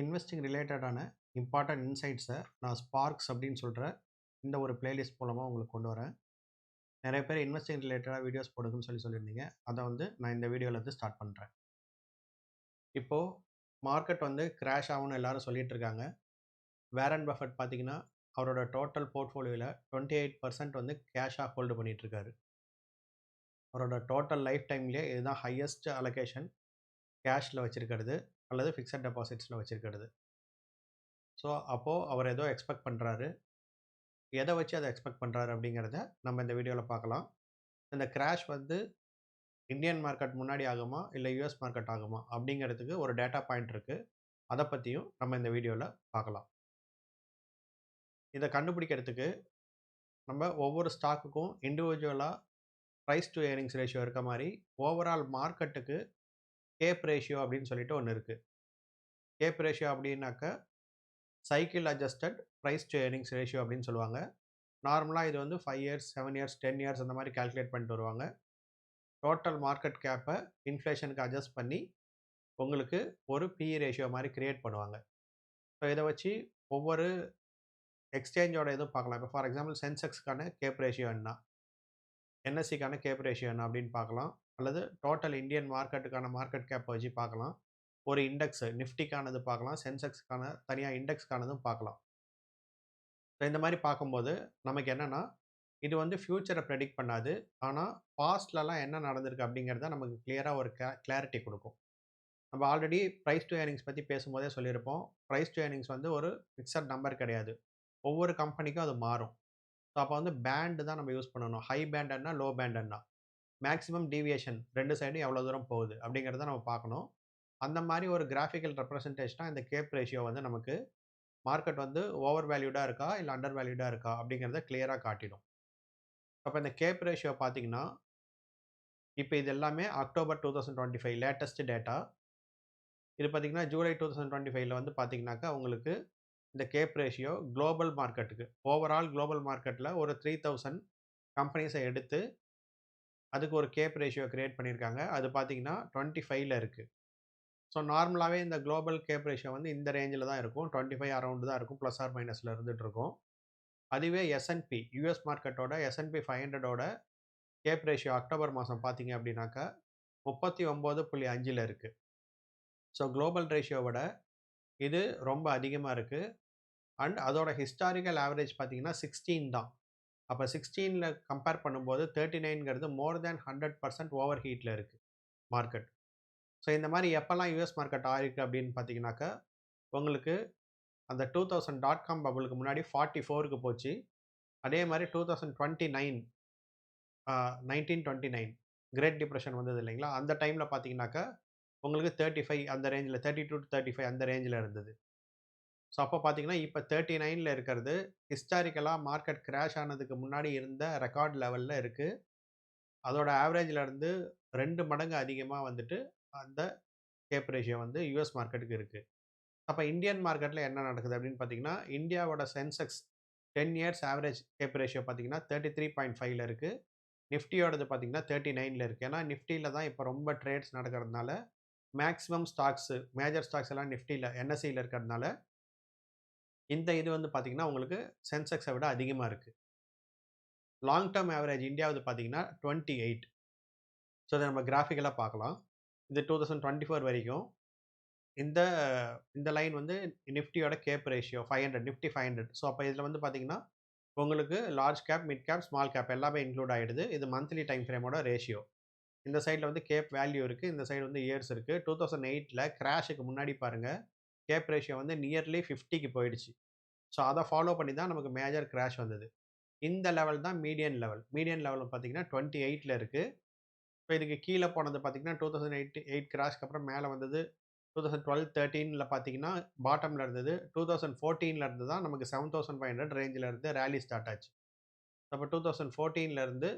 Investing ரிலேட்டடான important இன்சைட்ஸை நான் Sparks அப்படின்னு சொல்கிற இந்த ஒரு பிளேலிஸ்ட் மூலமாக உங்களுக்கு கொண்டு வரேன். நிறைய பேர் இன்வெஸ்டிங் ரிலேட்டடாக வீடியோஸ் போடுங்கன்னு சொல்லி சொல்லியிருந்தீங்க. அதை வந்து நான் இந்த வீடியோவிலேருந்து ஸ்டார்ட் பண்ணுறேன் இப்போது மார்க்கெட் வந்து கிராஷ் ஆகும்னு எல்லாரும் சொல்லிகிட்டு இருக்காங்க. வேரன் பஃபட் பார்த்தீங்கன்னா அவரோட டோட்டல் போர்ட்ஃபோலியோவில் டுவெண்ட்டி எயிட் பர்சன்ட் வந்து கேஷாக ஹோல்டு பண்ணிகிட்ருக்காரு அவரோட டோட்டல் லைஃப் டைம்லேயே இதுதான் ஹையஸ்ட் அலோகேஷன் கேஷில் வச்சுருக்கிறது. அல்லது ஃபிக்ஸட் டெபாசிட்ஸில் வச்சுருக்கிறது. ஸோ அப்போது அவர் ஏதோ எக்ஸ்பெக்ட் பண்ணுறாரு எதை வச்சு அதை எக்ஸ்பெக்ட் பண்ணுறாரு அப்படிங்கிறத நம்ம இந்த வீடியோவில் பார்க்கலாம். இந்த கிராஷ் வந்து இந்தியன் மார்க்கெட் முன்னாடி ஆகுமா? இல்லை யூஎஸ் மார்க்கெட் ஆகுமா? அப்படிங்கிறதுக்கு ஒரு டேட்டா பாயிண்ட் இருக்குது அதை பற்றியும் நம்ம இந்த வீடியோவில் பார்க்கலாம். இதை கண்டுபிடிக்கிறதுக்கு நம்ம ஒவ்வொரு ஸ்டாக்குக்கும் இண்டிவிஜுவலாக ப்ரைஸ் டு ஏர்னிங்ஸ் ரேஷியோ இருக்க மாதிரி ஓவரால் மார்க்கெட்டுக்கு கேப் ரேஷியோ அப்படின்னு சொல்லிட்டு ஒன்று இருக்குது கேப் ரேஷியோ அப்படின்னாக்க cycle adjusted price to earnings ratio அப்படின்னு சொல்லுவாங்க. நார்மலாக இது வந்து five years seven years ten years அந்த மாதிரி கால்குலேட் பண்ணிட்டு வருவாங்க. டோட்டல் மார்க்கெட் கேப்பை இன்ஃப்ளேஷனுக்கு அட்ஜஸ்ட் பண்ணி உங்களுக்கு ஒரு பிஇ ரேஷியோ மாதிரி க்ரியேட் பண்ணுவாங்க. ஸோ இதை வச்சு ஒவ்வொரு எக்ஸ்சேஞ்சோட இதுவும் பார்க்கலாம். இப்போ ஃபார் எக்ஸாம்பிள் சென்செக்ஸ்க்கான கேப் ரேஷியோ என்ன? என்எஸ்சிக்கான கேப் ரேஷியோ என்ன அப்படின்னு பார்க்கலாம். அல்லது டோட்டல் இந்தியன் மார்க்கெட்டுக்கான மார்க்கெட் கேப் வச்சு பார்க்கலாம். ஒரு இண்டெக்ஸ் நிஃப்டிக்கானது பார்க்கலாம். சென்செக்ஸ்க்கான தனியாக இண்டெக்ஸ்க்கானதும் பார்க்கலாம். ஸோ இந்த மாதிரி பார்க்கும்போது நமக்கு என்னென்னா இது வந்து ஃப்யூச்சரை ப்ரெடிக்ட் பண்ணாது. ஆனால் பாஸ்ட்லலாம் என்ன நடந்திருக்கு அப்படிங்கிறத நமக்கு கிளியராக ஒரு கே கிளாரிட்டி கொடுக்கும். நம்ம ஆல்ரெடி ப்ரைஸ் டு ஏர்னிங்ஸ் பற்றி பேசும்போதே சொல்லியிருப்போம். ப்ரைஸ் டு ஏர்னிங்ஸ் வந்து ஒரு ஃபிக்ஸட் நம்பர் கிடையாது. ஒவ்வொரு கம்பெனிக்கும் அது மாறும். ஸோ அப்போ வந்து பேண்டு தான் நம்ம யூஸ் பண்ணணும். ஹை பேண்ட் என்ன லோ பேண்ட் என்ன மேக்ஸிமம் டீவியேஷன் ரெண்டு சைடும் எவ்வளோ தூரம் போகுது அப்படிங்கிறத நம்ம பார்க்கணும். அந்த மாதிரி ஒரு கிராஃபிக்கல் ரெப்ரசன்டேஷனாக இந்த கேப் ரேஷியோ வந்து நமக்கு மார்க்கெட் வந்து ஓவர் வேல்யூடாக இருக்கா? இல்லை அண்டர் வேல்யூடாக இருக்கா? அப்படிங்கிறத கிளியராக காட்டிடும். அப்போ இந்த கேப் ரேஷியோ பார்த்தீங்கன்னா இப்போ இது எல்லாமே October two thousand twenty five latest data. இது பார்த்தீங்கன்னா ஜூலை டூ தௌசண்ட் டுவெண்ட்டி ஃபைவ்ல வந்து பார்த்தீங்கன்னாக்கா உங்களுக்கு இந்த கேப் ரேஷியோ குளோபல் மார்க்கெட்டுக்கு. ஓவரால் குளோபல் மார்க்கெட்டில் ஒரு த்ரீ தௌசண்ட் கம்பெனிஸை எடுத்து அதுக்கு ஒரு கேப் ரேஷியோ க்ரியேட் பண்ணியிருக்காங்க. அது பார்த்தீங்கன்னா டுவெண்ட்டி ஃபைவ்ல இருக்குது ஸோ நார்மலாகவே இந்த குளோபல் கேப் ரேஷியோ வந்து இந்த ரேஞ்சில் தான் இருக்கும். டுவெண்ட்டி ஃபைவ் அரௌண்டு தான் இருக்கும். ப்ளஸ் ஆர் மைனஸில் இருந்துகிட்டு இருக்கும். அதுவே எஸ்என்பி யூஎஸ் மார்க்கெட்டோட எஸ்என்பி ஃபைவ் ஹண்ட்ரடோட கேப் ரேஷியோ அக்டோபர் மாதம் பார்த்தீங்க அப்படின்னாக்கா முப்பத்தி ஒம்பது புள்ளி அஞ்சில் இருக்குது ஸோ குளோபல் ரேஷியோவோட இது ரொம்ப அதிகமாக இருக்குது அண்ட் அதோட ஹிஸ்டாரிக்கல் ஆவரேஜ் பார்த்தீங்கன்னா சிக்ஸ்டீன் தான். அப்போ சிக்ஸ்டீனில் கம்பேர் பண்ணும்போது thirty நைன்ங்கிறது more than hundred percent over ஹீட்டில் இருக்குது மார்க்கெட் ஸோ இந்த மாதிரி எப்போல்லாம் யூஎஸ் மார்க்கெட் ஆயிருக்கு அப்படின்னு பார்த்தீங்கன்னாக்கா உங்களுக்கு அந்த டூ தௌசண்ட் டாட் காம் பபுளுக்கு முன்னாடி ஃபார்ட்டி ஃபோருக்கு போச்சு. அதே மாதிரி two thousand twenty nine nineteen twenty nine great depression வந்தது இல்லைங்களா? அந்த டைமில் பார்த்தீங்கன்னாக்கா உங்களுக்கு தேர்ட்டி ஃபைவ் அந்த ரேஞ்சில் thirty two to thirty five அந்த ரேஞ்சில் இருந்தது. ஸோ அப்போ பார்த்தீங்கன்னா இப்போ தேர்ட்டி நைனில் இருக்கிறது. ஹிஸ்டாரிக்கலாக மார்க்கெட் கிராஷ் ஆனதுக்கு முன்னாடி இருந்த ரெக்கார்ட் லெவலில் இருக்குது அதோட ஆவரேஜில் இருந்து ரெண்டு மடங்கு அதிகமாக வந்துட்டு அந்த கேப் ரேஷியோ வந்து யூஎஸ் மார்க்கெட்டுக்கு இருக்குது அப்போ இந்தியன் மார்க்கெட்டில் என்ன நடக்குது அப்படின்னு பார்த்தீங்கன்னா இந்தியாவோட Sensex ten years average CAPE ratio பார்த்தீங்கன்னா தேர்ட்டி த்ரீ பாயிண்ட் ஃபைவ்ல இருக்குது நிஃப்டியோடது பார்த்தீங்கன்னா தேர்ட்டி நைனில் இருக்குது ஏன்னா நிஃப்டியில் தான் இப்போ ரொம்ப ட்ரேட்ஸ் நடக்கிறதுனால மேக்ஸிமம் ஸ்டாக்ஸு மேஜர் ஸ்டாக்ஸ் எல்லாம் நிஃப்டியில் என்எஸ்சியில் இருக்கிறதுனால இந்த இது வந்து பார்த்தீங்கன்னா உங்களுக்கு சென்செக்ஸை விட அதிகமாக இருக்குது லாங் டேர்ம் ஆவரேஜ் இந்தியாவது பார்த்தீங்கன்னா டுவெண்ட்டி எயிட். ஸோ அதை நம்ம கிராஃபிக்கலாக பார்க்கலாம். இது டூ தௌசண்ட் டுவெண்ட்டி ஃபோர் வரைக்கும். இந்த இந்த லைன் வந்து நிஃப்டியோட CAPE ratio five hundred Nifty five hundred. So அப்போ இதில் வந்து பார்த்தீங்கன்னா உங்களுக்கு large cap mid cap small cap எல்லாமே இன்க்ளூட் ஆகிடுது இது மந்த்லி டைம் ஃப்ரேமோட ரேஷியோ. இந்த சைடில் வந்து கேப் வேல்யூ இருக்குது இந்த சைடு வந்து இயர்ஸ் இருக்குது டூ தௌசண்ட் எயிட்டில் கிராஷுக்கு முன்னாடி பாருங்கள் கேப் ரேஷியோ வந்து நியர்லி ஃபிஃப்டிக்கு போயிடுச்சு. ஸோ அதை ஃபாலோ பண்ணி தான் நமக்கு மேஜர் கிராஷ் வந்தது. இந்த லெவல் தான் மீடியன் லெவல் மீடியன் லெவல் பார்த்தீங்கன்னா டுவெண்ட்டி எயிட்டில் இருக்குது இப்போ இதுக்கு கீழே போனது பார்த்தீங்கன்னா டூ தௌசண்ட் எயிட் எயிட் கிராஷ்க்கு அப்புறம் மேலே வந்தது. டூ தௌசண்ட் டுவெல் தேர்ட்டீனில் பார்த்தீங்கன்னா பாட்டமில் இருந்தது. டூ தௌசண்ட் ஃபோர்டீனில் இருந்து தான் நமக்கு செவன் தௌசண்ட் ஃபைவ் ஹண்ட்ரட் ரேஞ்சில் இருந்து ரேலி ஸ்டார்ட் ஆச்சு. அப்போ டூ தௌசண்ட் ஃபோர்டீன்லேருந்து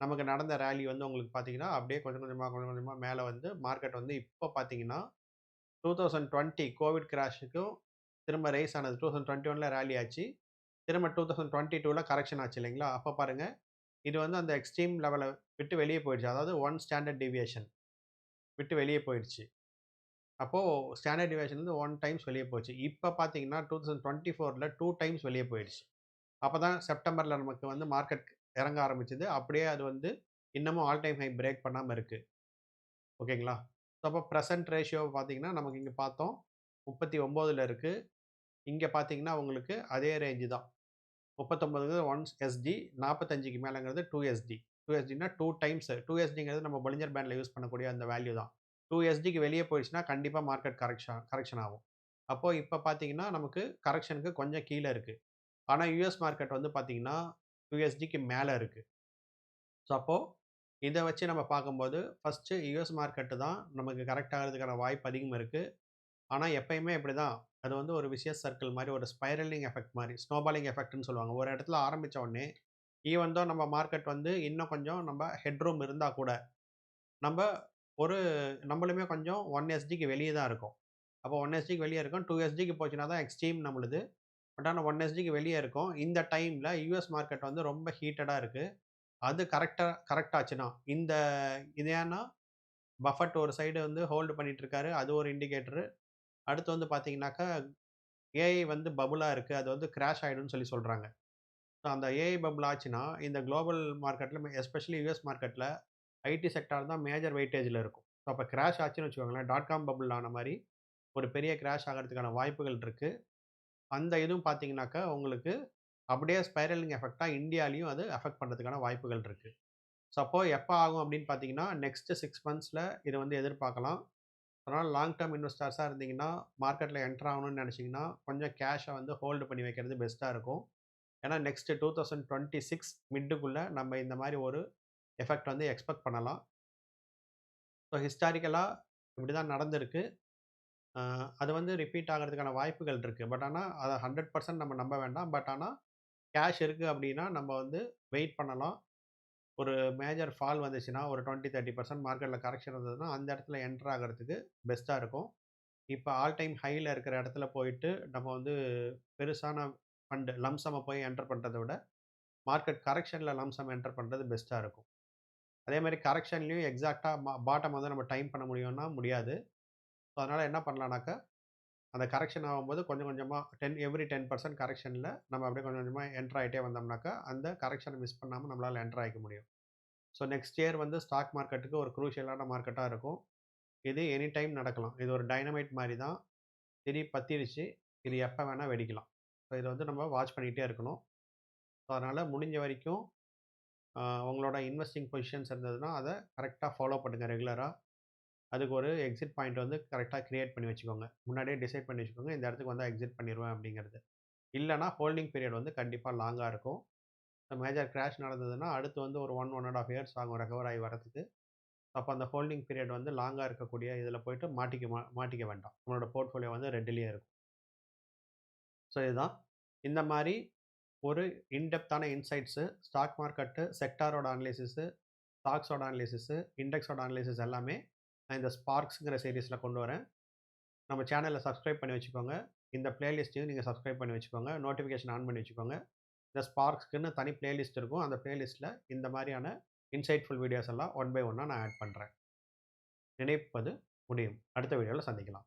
நமக்கு நடந்த ரேலி வந்து உங்களுக்கு பார்த்தீங்கன்னா அப்படியே கொஞ்சம் கொஞ்சமாக கொஞ்சம் கொஞ்சமாக மேலே வந்து மார்க்கெட் வந்து இப்போ பார்த்தீங்கன்னா டூ தௌசண்ட் டுவெண்ட்டி கோவிட் கிராஷுக்கும் திரும்ப ரைஸ் ஆனது டூ தௌசண்ட் டுவெண்ட்டி ஒனில் ரேலி ஆச்சு. திரும்ப டூ தௌசண்ட் டுவெண்ட்டி டூவில் கரெக்ஷன் ஆச்சு இல்லைங்களா? அப்போ பாருங்கள் இது வந்து அந்த எக்ஸ்ட்ரீம் லெவலை விட்டு வெளியே போயிடுச்சு. அதாவது ஒன் ஸ்டாண்டர்ட் டிவியேஷன் விட்டு வெளியே போயிடுச்சு. அப்போது ஸ்டாண்டர்ட் டிவியேஷன் வந்து ஒன் டைம்ஸ் வெளியே போச்சு. இப்போ பார்த்தீங்கன்னா டூ தௌசண்ட் டுவெண்ட்டி ஃபோரில் டூ டைம்ஸ் வெளியே போயிடுச்சு. அப்போ தான் செப்டம்பரில் நமக்கு வந்து மார்க்கெட் இறங்க ஆரம்பிச்சது. அப்படியே அது வந்து இன்னமும் ஆல் டைம் ஹை பிரேக் பண்ணாமல் இருக்குது ஓகேங்களா? அப்போ ப்ரெசன்ட் ரேஷியோ பார்த்தீங்கன்னா நமக்கு இங்கே பார்த்தோம். முப்பத்தி ஒம்போதில் இருக்குது இங்கே பார்த்தீங்கன்னா உங்களுக்கு அதே ரேஞ்சு தான். முப்பத்தொம்பதுங்கிறது ஒன் எஸ்டி நாற்பத்தஞ்சுக்கு மேலேங்கிறது டூ எஸ்டி டூ எஸ்டினா டூ டைம்ஸ் டூ எஸ்டிங்கிறது நம்ம பொலிஞ்சர் பேண்டில் யூஸ் பண்ணக்கூடிய அந்த வேல்யூ தான். டூ எஸ்டிக்கு வெளியே போயிடுச்சுன்னா கண்டிப்பாக மார்க்கெட் கரெக்ஷன் கரெக்ஷன் ஆகும். அப்போது இப்போ பார்த்தீங்கன்னா நமக்கு கரெக்ஷனுக்கு கொஞ்சம் கீழே இருக்குது ஆனால் யூஎஸ் மார்க்கெட் வந்து பார்த்தீங்கன்னா யூஎஸ்டிக்கு மேலே இருக்குது ஸோ அப்போது இதை வச்சு நம்ம பார்க்கும்போது ஃபஸ்ட்டு யூஎஸ் மார்க்கெட்டு தான் நமக்கு கரெக்ட் ஆகிறதுக்கான வாய்ப்பு அதிகமாக இருக்குது ஆனால் எப்பயுமே இப்படி தான் அது வந்து ஒரு விஷயஸ் சர்க்கிள் மாதிரி ஒரு ஸ்பைரலிங் எஃபெக்ட் மாதிரி ஸ்னோபாலிங் எஃபெக்ட்னு சொல்லுவாங்க. ஒரு இடத்துல ஆரம்பித்த உடனே ஈவன் தான் நம்ம மார்க்கெட் வந்து இன்னும் கொஞ்சம் நம்ம ஹெட்ரூம் இருந்தால் கூட நம்ம ஒரு நம்மளுமே கொஞ்சம் ஒன் எஸ்டிக்கு வெளியே தான் இருக்கும். அப்போ ஒன் எஸ்டிக்கு வெளியே இருக்கும். டூ எஸ்டிக்கு போச்சுன்னா தான் எக்ஸ்ட்ரீம் நம்மளுது. பட் ஆனால் ஒன் எஸ்டிக்கு வெளியே இருக்கும். இந்த டைமில் யூஎஸ் மார்க்கெட் வந்து ரொம்ப ஹீட்டடாக இருக்குது அது கரெக்டாக கரெக்ட் ஆச்சுன்னா இந்த இது ஏன்னா பஃபட் ஒரு சைடு வந்து ஹோல்டு பண்ணிட்டு இருக்காரு அது ஒரு இண்டிகேட்டரு. அடுத்து வந்து பார்த்தீங்கன்னாக்கா ஏஐ வந்து பபுளாக இருக்குது அது வந்து கிராஷ் ஆகிடும்னு சொல்லி சொல்கிறாங்க ஸோ அந்த ஏஐ பபுள் ஆச்சுன்னா இந்த குளோபல் மார்க்கெட்டில் எஸ்பெஷலி யூஎஸ் மார்க்கெட்டில் ஐடி செக்டார் தான் மேஜர் வெயிட்டேஜில் இருக்கும். ஸோ அப்போ கிராஷ் ஆச்சுன்னு வச்சுக்கோங்களேன் டாட் காம் பபுள் ஆன மாதிரி ஒரு பெரிய கிராஷ் ஆகிறதுக்கான வாய்ப்புகள் இருக்குது அந்த இதுவும் பார்த்தீங்கன்னாக்கா உங்களுக்கு அப்படியே ஸ்பைரலிங் எஃபெக்டாக இந்தியாலையும் அது அஃபெக்ட் பண்ணுறதுக்கான வாய்ப்புகள் இருக்குது ஸோ அப்போது எப்போ ஆகும் அப்படின்னு பார்த்தீங்கன்னா நெக்ஸ்ட்டு சிக்ஸ் மந்த்ஸில் இதை வந்து எதிர்பார்க்கலாம். அதனால் லாங் டேர்ம் இன்வெஸ்டர்ஸாக இருந்தீங்கன்னா மார்க்கெட்டில் என்டர் ஆகணும்னு நினச்சிங்கன்னா கொஞ்சம் கேஷை வந்து ஹோல்டு பண்ணி வைக்கிறது பெஸ்ட்டாக இருக்கும். ஏன்னா next two thousand twenty six மிட்டுக்குள்ளே நம்ம இந்த மாதிரி ஒரு எஃபெக்ட் வந்து எக்ஸ்பெக்ட் பண்ணலாம். ஸோ ஹிஸ்டாரிக்கலாக இப்படி தான் நடந்திருக்கு. அது வந்து ரிப்பீட் ஆகிறதுக்கான வாய்ப்புகள் இருக்குது பட் ஆனால் அதை ஹண்ட்ரட் பர்சன்ட் நம்ம நம்ப வேண்டாம். பட் ஆனால் கேஷ் இருக்குது அப்படின்னா நம்ம வந்து வெயிட் பண்ணலாம். ஒரு மேஜர் ஃபால் வந்துச்சுன்னா ஒரு டுவெண்ட்டி தேர்ட்டி பர்சன்ட் மார்க்கெட்டில் கரெக்ஷன் இருந்ததுன்னா அந்த இடத்துல என்ட்ரு ஆகிறதுக்கு பெஸ்ட்டாக இருக்கும். இப்போ ஆல் டைம் ஹையில் இருக்கிற இடத்துல போயிட்டு நம்ம வந்து பெருசான ஃபண்டு லம்சமை போய் என்டர் பண்ணுறதை விட மார்க்கெட் கரெக்ஷனில் லம்சம் என்டர் பண்ணுறது பெஸ்ட்டாக இருக்கும். அதே மாதிரி கரெக்ஷன்லேயும் எக்ஸாக்டாக பாட்டம் வந்து நம்ம டைம் பண்ண முடியும்னா முடியாது. ஸோ அதனால் என்ன பண்ணலான்னாக்கா அந்த கரெக்ஷன் ஆகும்போது கொஞ்சம் கொஞ்சமாக டென் எவ்ரி டென் பர்சன்ட் கரெக்ஷனில் நம்ம அப்படியே கொஞ்சம் கொஞ்சமாக என்ட்ரு ஆகிட்டே வந்தோம்னாக்கா அந்த கரெக்ஷனை மிஸ் பண்ணாமல் நம்மளால் என்ட்ரு ஆகிக்க முடியும். ஸோ நெக்ஸ்ட் இயர் வந்து ஸ்டாக் மார்க்கெட்டுக்கு ஒரு குரூஷியலான மார்க்கெட்டாக இருக்கும். இது எனி டைம் நடக்கலாம். இது ஒரு டைனமைட் மாதிரி தான். திடீர் பத்திருச்சு. இது எப்போ வேணால் வெடிக்கலாம். ஸோ இதை வந்து நம்ம வாட்ச் பண்ணிகிட்டே இருக்கணும். ஸோ அதனால் முடிஞ்ச வரைக்கும் உங்களோட இன்வெஸ்டிங் பொசிஷன்ஸ் இருந்ததுன்னா அதை கரெக்டாக ஃபாலோ பண்ணுங்கள் ரெகுலராக அதுக்கு ஒரு எக்ஸிட் பாயிண்ட் வந்து கரெக்டாக க்ரியேட் பண்ணி வச்சுக்கோங்க. முன்னாடியே டிசைட் பண்ணி வச்சுக்கோங்க இந்த இடத்துக்கு வந்து எக்ஸிட் பண்ணிடுவேன் அப்படிங்கிறது. இல்லைனா ஹோல்டிங் பீரியட் வந்து கண்டிப்பாக லாங்காக இருக்கும். மேஜர் கிராஷ் நடந்ததுன்னா அடுத்து வந்து ஒரு one one and half years ஆகும் ரெக்கவர் ஆகி வரதுக்கு அப்போ அந்த ஹோல்டிங் பீரியட் வந்து லாங்காக இருக்கக்கூடிய இதில் போயிட்டு மாட்டிக்க மா மாட்டிக்க வேண்டாம். உங்களோட போர்ட்ஃபோலியோ வந்து ரெட்டிலேயே இருக்கும். ஸோ இதுதான். இந்த மாதிரி ஒரு இன்டெப்த்தான இன்சைட்ஸு ஸ்டாக் மார்க்கெட்டு செக்டாரோட அனலிசிஸு ஸ்டாக்ஸோட அனலிசிஸு இண்டெக்ஸோட அனலிசிஸ் எல்லாமே நான் இந்த ஸ்பார்க்ஸுங்கிற சீரீஸில் கொண்டு வரேன். நம்ம சேனலில் சப்ஸ்கிரைப் பண்ணி வச்சுக்கோங்க. இந்த பிளேலிஸ்ட்டையும் நீங்கள் சப்ஸ்கிரைப் பண்ணி வச்சுக்கோங்க. நோட்டிஃபிகேஷன் ஆன் பண்ணி வச்சுக்கோங்க. இந்த ஸ்பார்க்ஸ்க்குன்னு தனி பிளேலிஸ்ட் இருக்கும். அந்த பிளேலிஸ்ட்டில் இந்த மாதிரியான இன்சைட்ஃபுல் வீடியோஸ் எல்லாம் ஒன் பை ஒன்னாக நான் ஆட் பண்ணுறேன் நினைப்பது முடியும். அடுத்த வீடியோவில் சந்திக்கலாம்.